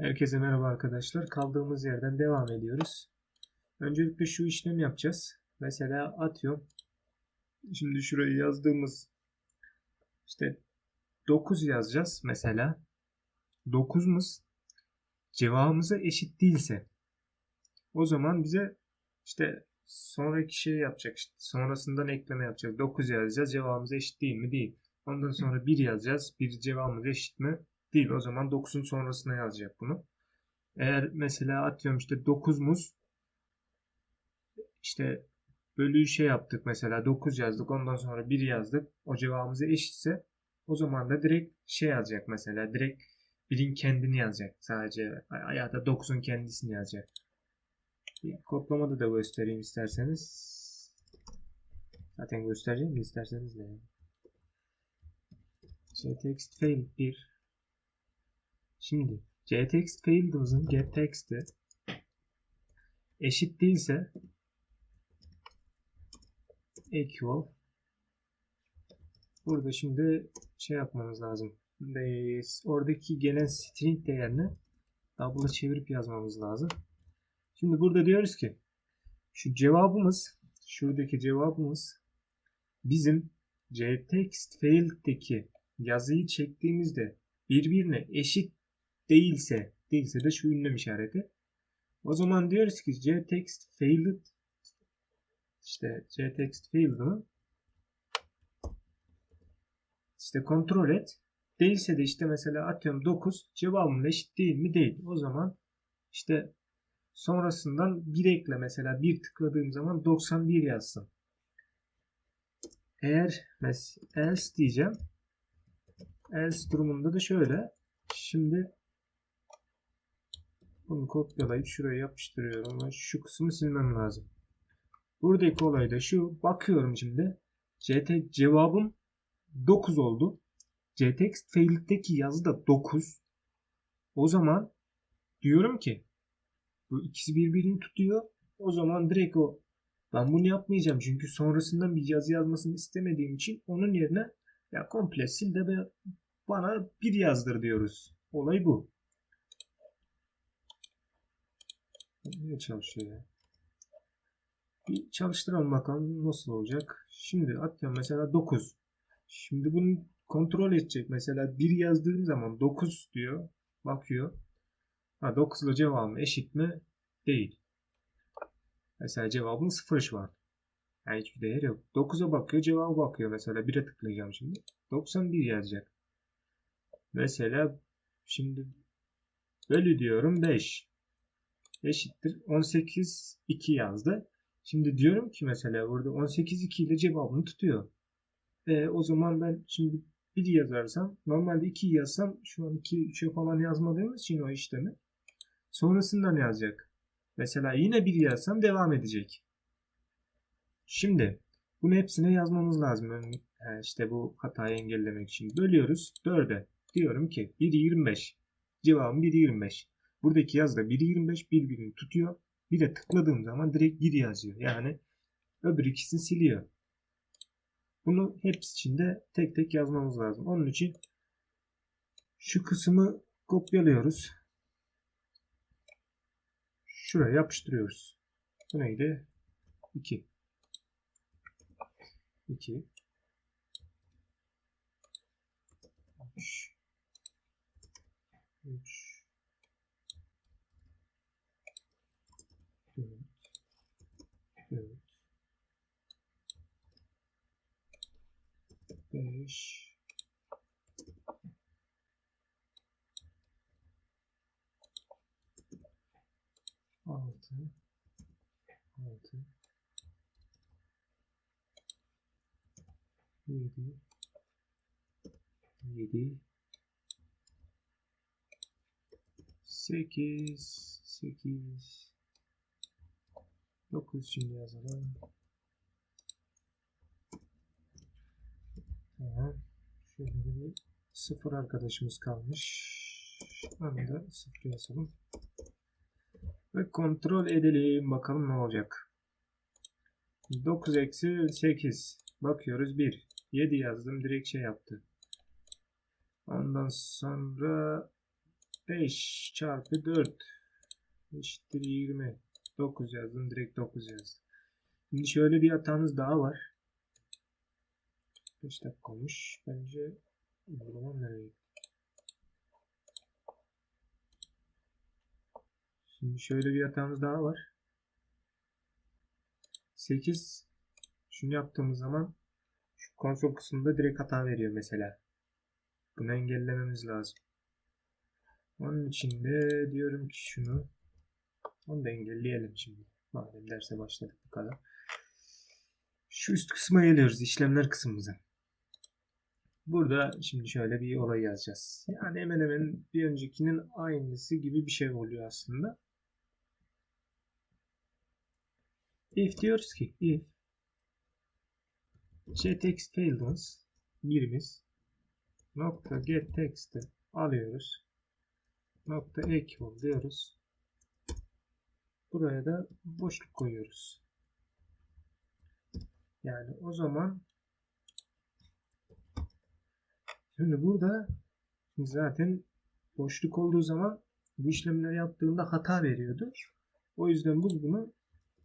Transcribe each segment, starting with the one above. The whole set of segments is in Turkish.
Herkese merhaba arkadaşlar. Kaldığımız yerden devam ediyoruz. Öncelikle şu işlemi yapacağız. Mesela atıyorum. Şimdi şuraya yazdığımız işte 9 yazacağız mesela. 9'umuz cevabımıza eşit değilse o zaman bize işte sonraki şey yapacak. işte sonrasından ekleme yapacak. 9 yazacağız. Cevabımız eşit değil mi? Değil. Ondan sonra 1 yazacağız. 1 cevabımız eşit mi? Değil. O zaman 9'un sonrasına yazacak bunu. Eğer mesela atıyorum işte 9 muz işte bölüyü şey yaptık mesela 9 yazdık ondan sonra 1 yazdık. O cevabımıza eşitse o zaman da direkt şey yazacak mesela direkt 1'in kendini yazacak. Sadece ya da 9'un kendisini yazacak. Bir kodlamada da göstereyim isterseniz. Zaten göstereceğim isterseniz de. Şey text fail 1 Şimdi ctext field'ımızın getText'i eşit değilse equal burada şimdi şey yapmamız lazım. Ve oradaki gelen string değerini double'a çevirip yazmamız lazım. Şimdi burada diyoruz ki şu cevabımız şuradaki cevabımız bizim ctext field'deki yazıyı çektiğimizde birbirine eşit değilse değilse de şu ünlem işareti. O zaman diyoruz ki ctext failed işte ctext failed'ını işte kontrol et. Değilse de işte mesela atıyorum 9 cevabım eşit değil mi? Değil. O zaman işte sonrasından 1 ekle mesela 1 tıkladığım zaman 91 yazsın. Eğer else diyeceğim. Else durumunda da şöyle. Şimdi bunu kopyalayıp şuraya yapıştırıyorum ve şu kısmı silmem lazım. Buradaki olay da şu. Bakıyorum şimdi. CT cevabım 9 oldu. ctext failed'deki yazı da 9. O zaman diyorum ki bu ikisi birbirini tutuyor. O zaman direkt o ben bunu yapmayacağım çünkü sonrasından bir yazı yazmasını istemediğim için onun yerine ya komple sil de bana bir yazdır diyoruz. Olay bu. Niye çalışıyor ya? Bir çalıştıralım bakalım nasıl olacak. Şimdi atıyorum mesela 9. Şimdi bunu kontrol edecek. Mesela 1 yazdığım zaman 9 diyor. Bakıyor. Ha 9 ile cevabım eşit mi? Değil. Mesela cevabın 0 şu an. Yani hiçbir değer yok. 9'a bakıyor cevabı bakıyor. Mesela 1'e tıklayacağım şimdi. 91 yazacak. Mesela şimdi bölü diyorum 5 eşittir 18 2 yazdı. Şimdi diyorum ki mesela burada 18 2 ile cevabını tutuyor. E, o zaman ben şimdi 1 yazarsam normalde 2 yazsam şu an 2 3'e falan yazmadığımız için o işlemi sonrasından yazacak. Mesela yine 1 yazsam devam edecek. Şimdi bunu hepsine yazmamız lazım. Yani işte bu hatayı engellemek için. Bölüyoruz 4'e. Diyorum ki 1 25. Cevabım 1 25. Buradaki yazda 1.25 birbirini tutuyor. Bir de tıkladığım zaman direkt 1 yazıyor. Yani öbür ikisini siliyor. Bunu hepsi için de tek tek yazmamız lazım. Onun için şu kısmı kopyalıyoruz. Şuraya yapıştırıyoruz. Bu neydi? 2. 2. 3. 3. 5 6 6 7 7 8 8 9 şimdi yazalım. Şöyle bir sıfır arkadaşımız kalmış. Onu da sıfır yazalım. Ve kontrol edelim. Bakalım ne olacak. 9 eksi 8. Bakıyoruz 1. 7 yazdım. Direkt şey yaptı. Ondan sonra 5 çarpı 4 eşittir 20. 9 yazdım. Direkt 9 yazdım. Şimdi şöyle bir hatamız daha var. 5 dakika olmuş. Bence uygulamam nereye? Şimdi şöyle bir hatamız daha var. 8 şunu yaptığımız zaman şu konsol kısmında direkt hata veriyor mesela. Bunu engellememiz lazım. Onun için de diyorum ki şunu onu da engelleyelim şimdi. Madem derse başladık bu kadar. Şu üst kısma geliyoruz. işlemler kısmımıza. Burada şimdi şöyle bir olay yazacağız. Yani hemen hemen bir öncekinin aynısı gibi bir şey oluyor aslında. If diyoruz ki if getText failed birimiz nokta get text'i alıyoruz. Nokta equal diyoruz. Buraya da boşluk koyuyoruz. Yani o zaman şimdi burada zaten boşluk olduğu zaman bu işlemleri yaptığında hata veriyordu. O yüzden biz bunu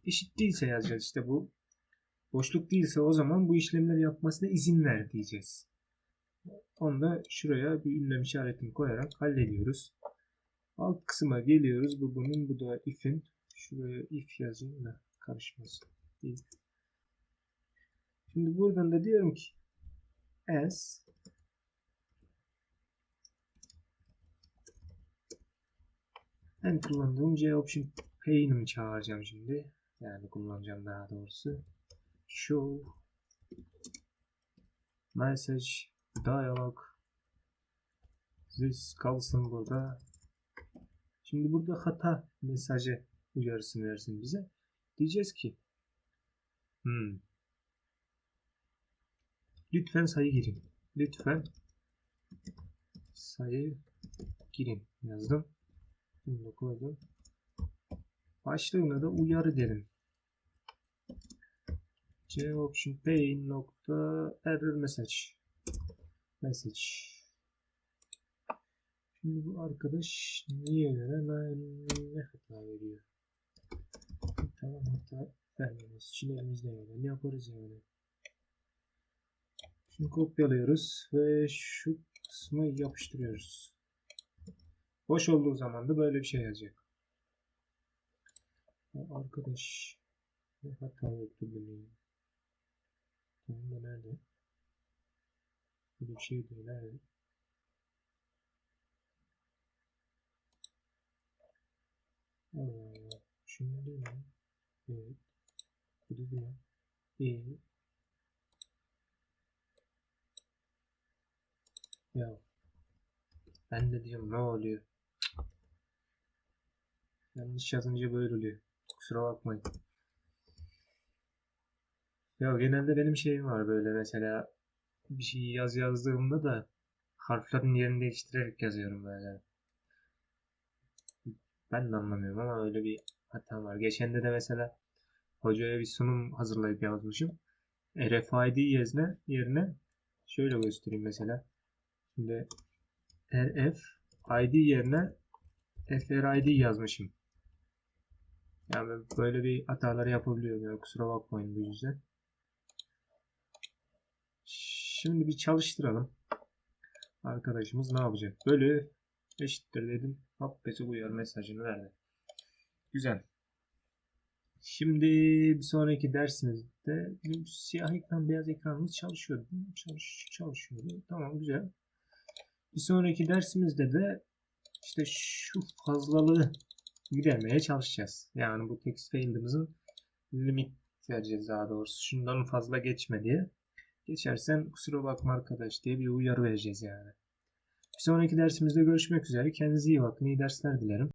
eşit değilse yazacağız. İşte bu boşluk değilse o zaman bu işlemleri yapmasına izin ver diyeceğiz. Onu da şuraya bir ünlem işaretini koyarak hallediyoruz. Alt kısma geliyoruz. Bu bunun bu da if'in. Şuraya if yazayım da karışmasın. If. Şimdi buradan da diyorum ki as ben kullandığım C option pain'imi çağıracağım şimdi. Yani kullanacağım daha doğrusu. Show message dialog this kalsın burada. Şimdi burada hata mesajı uyarısını versin bize. Diyeceğiz ki hmm, lütfen sayı girin. Lütfen sayı girin yazdım. Bunu da koydum. Başlığına da uyarı derim. C option pain nokta error message message Şimdi bu arkadaş niye göre ne hata veriyor? Tamam hata vermemesi için elimizde yani yaparız yani. Şunu kopyalıyoruz ve şu kısmı yapıştırıyoruz. Boş olduğu zaman da böyle bir şey yazacak. Arkadaş ne hata yoktu bunun. Tamam da nerede? Bir şey değil nerede? Şunu değil mi? Evet. Bu da bu? İyi. Ya. Ben de diyorum ne oluyor? Yanlış yazınca böyle oluyor. Kusura bakmayın. Ya genelde benim şeyim var böyle mesela bir şey yaz yazdığımda da harflerin yerini değiştirerek yazıyorum böyle. Ben de anlamıyorum ama öyle bir hatam var. Geçen de de mesela hocaya bir sunum hazırlayıp yazmışım. RFID yerine, yerine şöyle göstereyim mesela. Şimdi RF ID yerine FRID yazmışım. Yani böyle bir hatalar yapabiliyorum. Yani kusura bakmayın bu yüzden. Şimdi bir çalıştıralım. Arkadaşımız ne yapacak? Bölü eşittir dedim. Hop besi uyar mesajını verdi. Güzel. Şimdi bir sonraki dersimizde siyah ekran beyaz ekranımız çalışıyordu. Çalış, çalışıyordu. Tamam güzel. Bir sonraki dersimizde de işte şu fazlalığı gidermeye çalışacağız. Yani bu text field'ımızın limit vereceğiz daha doğrusu. Şundan fazla geçme diye. Geçersen kusura bakma arkadaş diye bir uyarı vereceğiz yani. Bir sonraki dersimizde görüşmek üzere. Kendinize iyi bakın. İyi dersler dilerim.